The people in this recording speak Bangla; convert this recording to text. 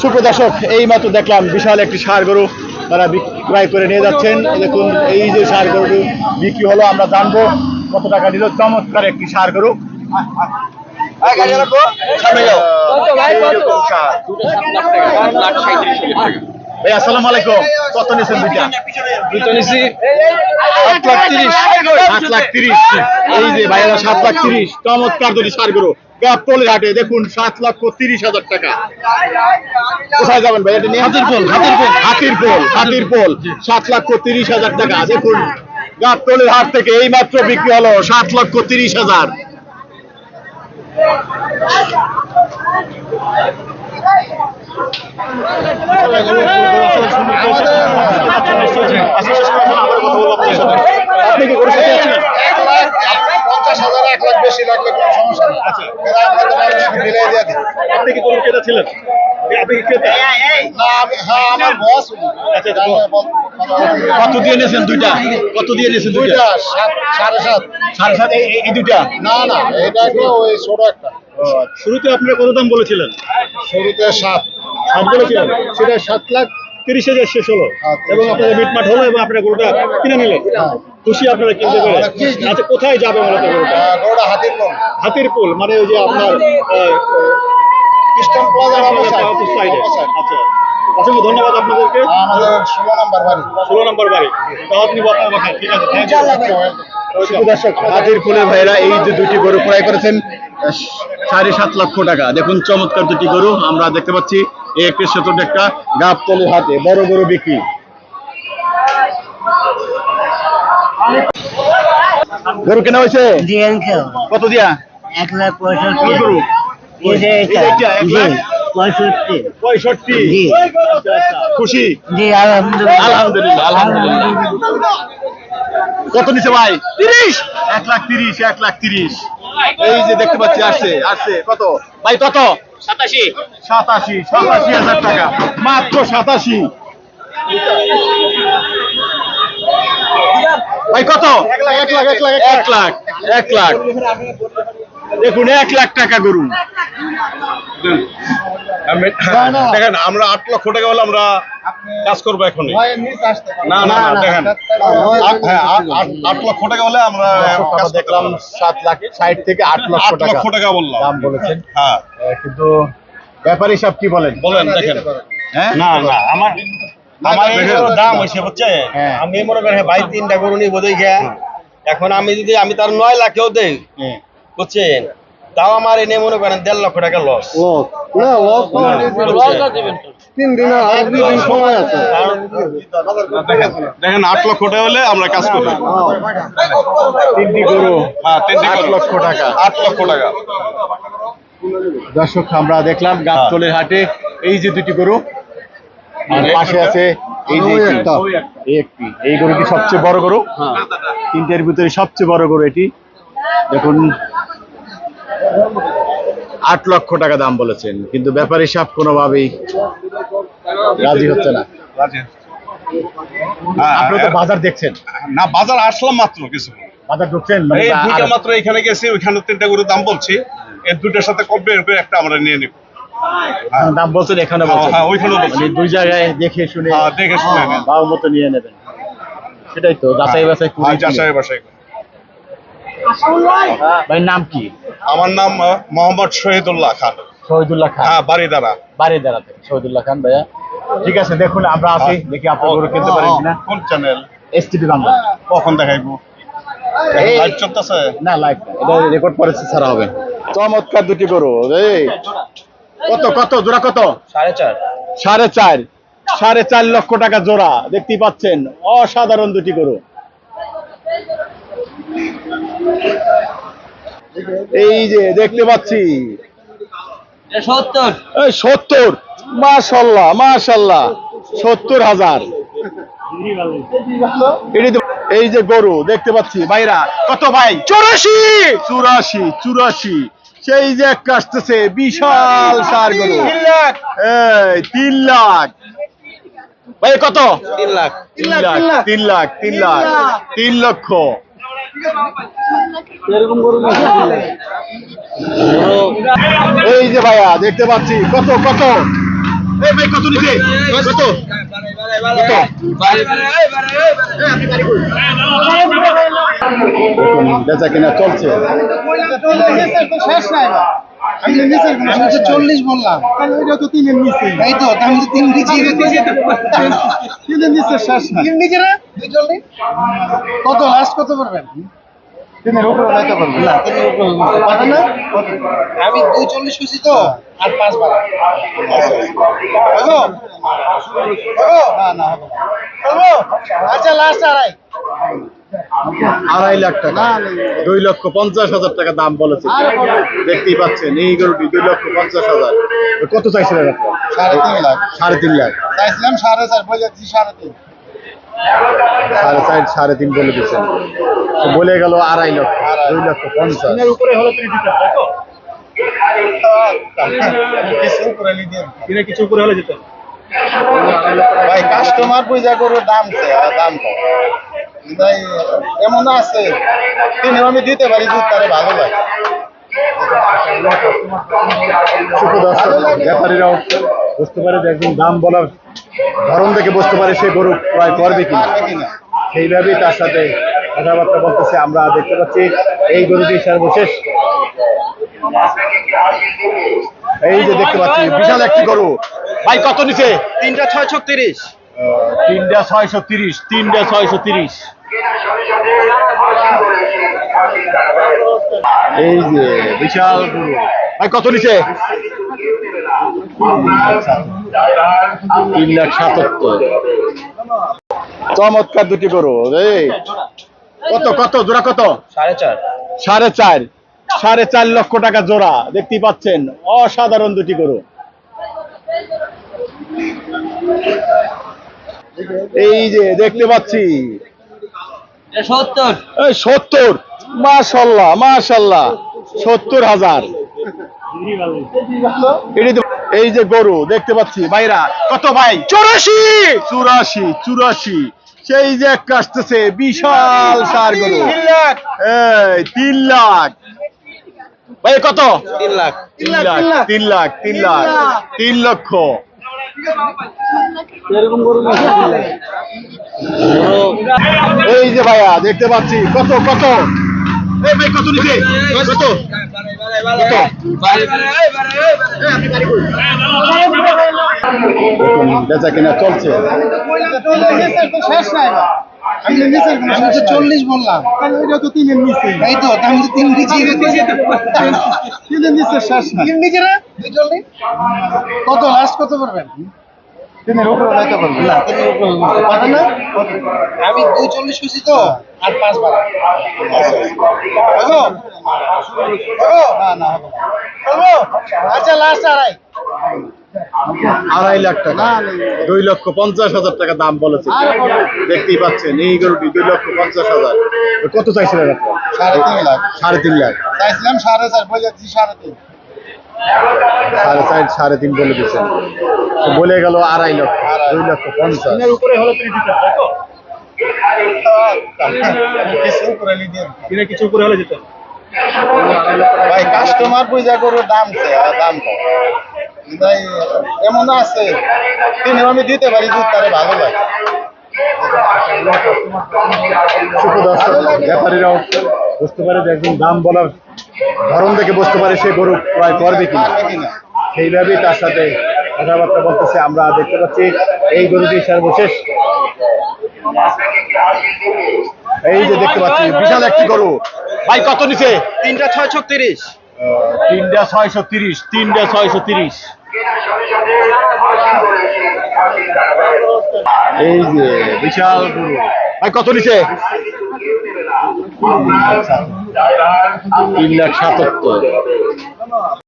সুপ্রিয় দর্শক এই মাত্র দেখলাম বিশাল একটি সার গরু তারা বিক্রয় করে নিয়ে যাচ্ছেন। দেখুন এই যে সার গরু বিক্রি হলো আমরা জানব কত টাকা নিল চমৎকার একটি সার গরু। ভাই আসসালামু আলাইকুম। কত নিয়েছেন দুইটা? দুটো নিছি। সাত লাখ তিরিশ। সাত লাখ তিরিশ। এই যে ভাইয়েরা সাত লাখ তিরিশ। চমৎকার দুটি সার গরু। গাবতলের হাটে দেখুন সাত লক্ষ তিরিশ হাজার টাকা। কোথায় যাবেন ভাই? এটা নিয়ে হাতির পোল হাতির পোল হাতির পোল সাত লক্ষ তিরিশ হাজার টাকা। দেখুন গাবতলের হাট থেকে এই মাত্র বিক্রি হলো সাত লক্ষ তিরিশ হাজার। আপনি কি করে সাথে আছেন পঞ্চাশ হাজার এক লাখ বেশি লাগলে কোনো সমস্যা নেই আচ্ছা। এরা আপনাদের মানুষকে মিলিয়ে দিয়ে দিই। আপনি কি গরু ক্রেতা ছিলেন? আপনি কি ক্রেতা? হ্যাঁ বস উনি। আচ্ছা, আচ্ছা। কত দিয়ে নিয়েছেন দুইটা? কত দিয়ে নিয়েছেন দুইটা? সাড়ে সাত। সাড়ে সাত এই দুইটা? না না এটা একটা ওই ছোট একটা। শুরুতে আপনারা কত দাম বলেছিলেন? শুরুতে সাত। সাত বলেছিলেন? সেটা সাত লাখ। তিরিশ হাজার শেষ হলো। হ্যাঁ, এবং আপনাদের মিটমাট হলো এবং আপনারা গরুটা কিনে নিলেন। খুশি আপনারা কিনতে পেরে অনেক খুশি। আচ্ছা কোথায় যাবে মূলত গরুটা? হাতির পোল মানে ওই যে আপনার প্লাজার সাইডে আচ্ছা। অসংখ্য ধন্যবাদ আপনাদেরকে। আমাদের ষোলো নম্বর বাড়ি। ষোলো নম্বর বাড়ি। তাও আপনি বর্তমান বাসায় ঠিক আছে থ্যাংক ইউ আচ্ছা, দর্শক হাতির ফুলের ভাইরা এই যে দুটি গরু ক্রয় করেছেন সাড়ে সাত লক্ষ টাকা। দেখুন চমৎকার দুটি গরু আমরা দেখতে পাচ্ছি। এই একটি একটা গাবতলির হাতে বড় গরু বিক্রি। গরু কেনা হয়েছে? কত দিয়া? এক লাখ পঁয়ষট্টি। গরু? পঁয়ষট্টি। পঁয়ষট্টি। খুশি? জি আলহামদুলিল্লাহ। আলহামদুলিল্লাহ আলহামদুলিল্লাহ। কত নিচে ভাই? তিরিশ? এক লাখ তিরিশ এক লাখ তিরিশ। এই যে দেখতে পাচ্ছি আসছে আসছে। কত? ভাই কত? সাতাশি। সাতাশি সাতাশি হাজার টাকা। মাত্র সাতাশি। ভাই কত? এক লাখ এক লাখ এক লাখ এক লাখ। এক লাখ। দেখুন এক লাখ টাকা গরু। দেখেন আমরা আট লক্ষ টাকা হলে আমরা কাজ করব পারেন। না না দেখেন। আট- হ্যাঁ লক্ষ টাকা হলে আমরা দেখলাম সাত লাখ ষাট থেকে আট লক্ষ লক্ষ টাকা বললাম। দাম বলেছেন। হ্যাঁ। কিন্তু ব্যাপারী সব কি বলেন? বলেন না, দেখেন। হ্যাঁ? না না আমার আমার দাম হয়েছে বুঝছে? হ্যাঁ। আমি মনে করি ভাই তিনটা গরু নিয়ে বোধই এখন আমি যদি আমি তার নয় লাখেও দেই হ্যাঁ। বুঝছেন? তাও আমার এনে মনে করেন দেড় লক্ষ টাকা লস না লস তিন দিন আর দুই দিন সময় আছে। দেখেন আট লক্ষ টাকা হলে আমরা কাজ করি। তিনটি গরু। হ্যাঁ তিনটে আট লক্ষ টাকা। আট লক্ষ টাকা। দর্শক আমরা দেখলাম গাবতলের হাটে এই যে দুটি গরু আর পাশে আছে এই যে। একটি। এই গরুটি সবচেয়ে বড় গরু। তিনটের ভিতরে সবচেয়ে বড় গরু এটি। দেখুন আট লক্ষ টাকা দাম বলেছেন কিন্তু ব্যাপারী সাহেব কোনোভাবেই রাজি হচ্ছে না। আপনি তো হ্যাঁ, বাজার দেখছেন। না বাজার আসলাম মাত্র কিছু। বাজার ঢুকছেন মানে এই দুইটা মাত্র এখানে গেছি ওইখানে তিনটা দাম বলছি। দুইটার সাথে কম্পেয়ার করে একটা আমরা নিয়ে নিব। দাম বলছেন এখানে বলছেন। হ্যাঁ, বলছি। মানে দুই জায়গায় দেখে শুনে হ্যাঁ, দেখে শুনে নেন। মতো নিয়ে নেবেন। সেটাই তো যাচাই বাছাই হ্যাঁ, যাচাই ভাই নাম কি? আমার নাম মোহাম্মদ শহীদুল্লাহ খান। শহীদুল্লাহ খান। হ্যাঁ বাড়িদারা বাড়ি দাঁড়াতে শহীদুল্লাহ খান ভাইয়া। ঠিক আছে দেখুন আমরা আছি। দেখি আপনার গরু কিনতে পারেন কিনা। কোন চ্যানেল এসটিভি বাংলা। কখন দেখাইবো? লাইভ চলতেছে? না লাইভ এটা রেকর্ড করে ছাড়া হবে। চমৎকার দুটি গরু। এই। কত কত? জোড়া কত? সাড়ে চার। সাড়ে চার। সাড়ে চার লক্ষ টাকা জোড়া। দেখতেই পাচ্ছেন। অসাধারণ দুটি গরু। এই যে দেখতে পাচ্ছি। সত্তর। মাশাল্লাহ মাশাল্লাহ। সত্তর হাজার। এই যে গরু দেখতে পাচ্ছি। ভাইরা কত ভাই? চুরাশি। চুরাশি চুরাশি। সেই যে একটা আসতেছে বিশাল সার গরু। তিন লাখ। ভাই কত? তিন লাখ। তিন লাখ তিন লাখ তিন লাখ। তিন লক্ষ। এই যে ভাইয়া দেখতে পাচ্ছি। কত কত? এই ভাই কত নিছে? কত? কত? বেচা কিনা চলছে। শেষ নাই। আমি তো চল্লিশ বললাম। এটা তো তিনের নিচে। এই তো আমি তো তিন নিচে তিনের নিচে শেষ না তিন নিচে না? দুই চল্লিশ? কত লাস্ট কত করবেন? তিনের উপরে যাইতে পারবেন না তিনের উপরে পারবেন না? আমি দুই চল্লিশ খুশি তো আর পাঁচ বার না না আচ্ছা লাস্ট আড়াই। আড়াই লাখ টাকা। দুই লক্ষ পঞ্চাশ হাজার টাকা দাম বলেছে। দেখতেই পাচ্ছেন এই গরুটি দুই লক্ষ পঞ্চাশ হাজার। কত চাইছিলেন আপনার সাড়ে তিন লাখ। সাড়ে তিন লাখ। চাইছিলাম সাড়ে চার বলে যাচ্ছি সাড়ে তিন। সাড়ে চার সাড়ে তিন বলে দিচ্ছেন। বলে গেল আড়াই লক্ষ দুই লক্ষ পঞ্চাশ। উপরে হলে তুমি দিতে তাই তো? কিছু উপরে নিতে কিছু উপরে হলে যেতেন ভাই কাস্টমার পূজা করো দাম দাম তাই এমন আছে তিনি আমি দিতে পারি দুধ তারে ভালো লাগে। ব্যাপারীরাও বুঝতে পারে যে একদিন দাম বলার ধরন দেখে বুঝতে পারে সে গরু ক্রয় করবে কিনা। সেইভাবেই তার সাথে কথাবার্তা বলতেছে। আমরা দেখতে পাচ্ছি এই গরুটি সর্বশেষ এই যে দেখতে পাচ্ছি বিশাল একটি গরু। ভাই কত নিছে? তিনটা ছয় ছত্রিশ তিনটা ছয়শো তিরিশ তিনটা ছয়শো তিরিশ। এই যে বিশাল গরু। ভাই কত নিছে? তিন লাখ সাতাত্তর। চমৎকার দুটি গরু এই। কত কত জোড়া কত? সাড়ে চার। সাড়ে চার। সাড়ে চার লক্ষ টাকা জোড়া দেখতেই পাচ্ছেন অসাধারণ দুটি গরু। এই যে দেখতে পাচ্ছি। সত্তর। মাশাল্লাহ মাশাল্লাহ সত্তর হাজার। এই যে গরু দেখতে পাচ্ছি ভাইরা কত ভাই? চুরাশি! চুরাশি চুরাশি। সেই যে একটা আসতেছে বিশাল সার গরু। এই তিন লাখ। ভাই কত? তিন লাখ। তিন লাখ তিন লাখ। তিন লাখ তিন লক্ষ। এই যে ভাইয়া দেখতে পাচ্ছি। কত কত? এই ভাই কত বেচা কিনা চলছে। শেষ নাই। আমি তো চল্লিশ বললাম। তো তিনের নিচে। এই তো আমি তো তিন নিচে। তিনের নিচে শেষ না। তিন নিচে না? কত? লাস্ট কত করবেন? তিনের উপরে যাইতে পারবেন না তিনের উপরে পারবেন না? আমি দুই চল্লিশ খুশি তো আর পাঁচ বার হব হব না না হবে আচ্ছা লাস্ট আড়াই। আড়াই লাখ টাকা। দুই লক্ষ পঞ্চাশ হাজার টাকা দাম বলেছে। দেখতেই পাচ্ছেন এই গরুটি দুই লক্ষ পঞ্চাশ হাজার। কত চাইছিলেন আপনার সাড়ে তিন লাখ। সাড়ে তিন লাখ। চাইছিলাম সাড়ে চার বলে সাড়ে তিন। সাড়ে চার সাড়ে তিন বলে দিচ্ছেন। বলে গেল আড়াই লক্ষ দুই লক্ষ পঞ্চাশ। উপরে হলে তুমি দিতে তাই তো? কিছু উপরে নিতে কিছু উপরে হলে যেতেন ভাই কাস্টমার পূজা করো দাম আর দাম কম এমন আছে তিনি আমি দিতে পারি দুধ তারে ভালো লাগে। ব্যাপারীরাও বুঝতে পারে যে একদিন দাম বলার ধরন দেখে বুঝতে পারে সে গরু ক্রয় করবে কিনা। পারবে সেইভাবেই তার সাথে কথাবার্তা বলতেছে। আমরা দেখতে পাচ্ছি এই গরুটি সর্বশেষ। এই যে দেখতে পাচ্ছি বিশাল একটি গরু। ভাই কত নিছে? তিনটা ছয় ছত্রিশ তিনটা ছয়শো তিরিশ তিনটা ছয়শো তিরিশ। এই যে বিশাল গরু। ভাই কত নিছে? তিন লাখ সাতাত্তর।